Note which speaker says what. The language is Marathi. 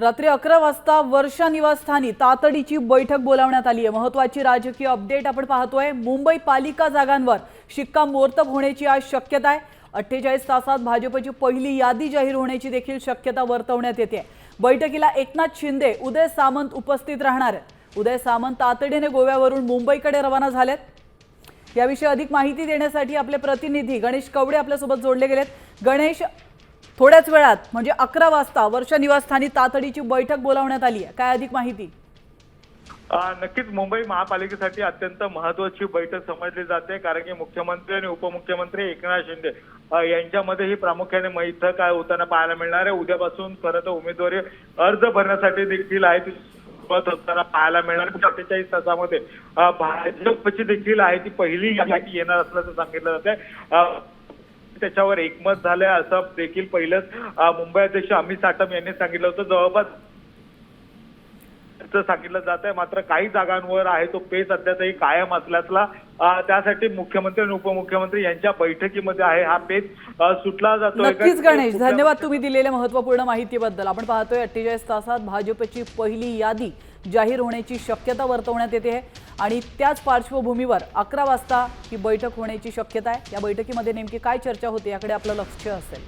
Speaker 1: रात्री अकरा वाजता वर्षा निवासस्थानी तातडीची बैठक बोलावण्यात आली आहे. महत्वाची राजकीय अपडेट आपण पाहतोय. मुंबई पालिका जागांवर शिक्कामोर्तब होण्याची आज शक्यता आहे. अठ्ठेचाळीस तासात भाजपची पहिली यादी जाहीर होण्याची देखील शक्यता वर्तवण्यात येते. बैठकीला एकनाथ शिंदे उदय सामंत उपस्थित राहणार आहेत. उदय सामंत तातडीने गोव्यावरून मुंबईकडे रवाना झालेत. याविषयी अधिक माहिती देण्यासाठी आपले प्रतिनिधी गणेश कवडे आपल्यासोबत जोडले गेलेत. गणेश थोड्याच वेळात म्हणजे अकरा वाजता वर्षा निवासस्थानी तातडीची बैठक बोलावण्यात आली आहे. काय अधिक माहिती?
Speaker 2: नक्कीच मुंबई महापालिकेसाठी अत्यंत महत्वाची बैठक समजली जाते कारण की मुख्यमंत्री आणि उपमुख्यमंत्री एकनाथ शिंदे यांच्यामध्ये ही प्रामुख्याने मैथ काय होताना पाहायला मिळणार आहे. उद्यापासून खरं तर उमेदवारी अर्ज भरण्यासाठी देखील आहे ती सुरुवात होताना पाहायला मिळणार अठ्ठेचाळीस तासामध्ये भाजपची देखील आहे ती पहिली यादी येणार असल्याचं सांगितलं जात आहे त्याच्यावर एकमत झालंय असं देखील पहिलंच मुंबई अध्यक्ष अमित साटम यांनी सांगितलं होतं. जवळपास सांगितलं जात आहे. मात्र काही जागांवर आहे तो पेच अद्यापही कायम असल्याचा त्यासाठी मुख्यमंत्री आणि उपमुख्यमंत्री यांच्या बैठकीमध्ये आहे. हा पेच सुटला जातोय.
Speaker 1: नक्कीच गणेश धन्यवाद तुम्ही दिलेल्या महत्त्वपूर्ण माहितीबद्दल. आपण पाहतोय अठ्ठेचाळीस तासात भाजपची पहिली यादी जाहीर होण्याची शक्यता वर्तवण्यात येते आहे. आणि त्याच पार्श्वभूमीवर अकरा वाजता ही बैठक होण्याची शक्यता आहे. या बैठकीमध्ये नेमकी काय चर्चा होते याकडे आपलं लक्ष असेल.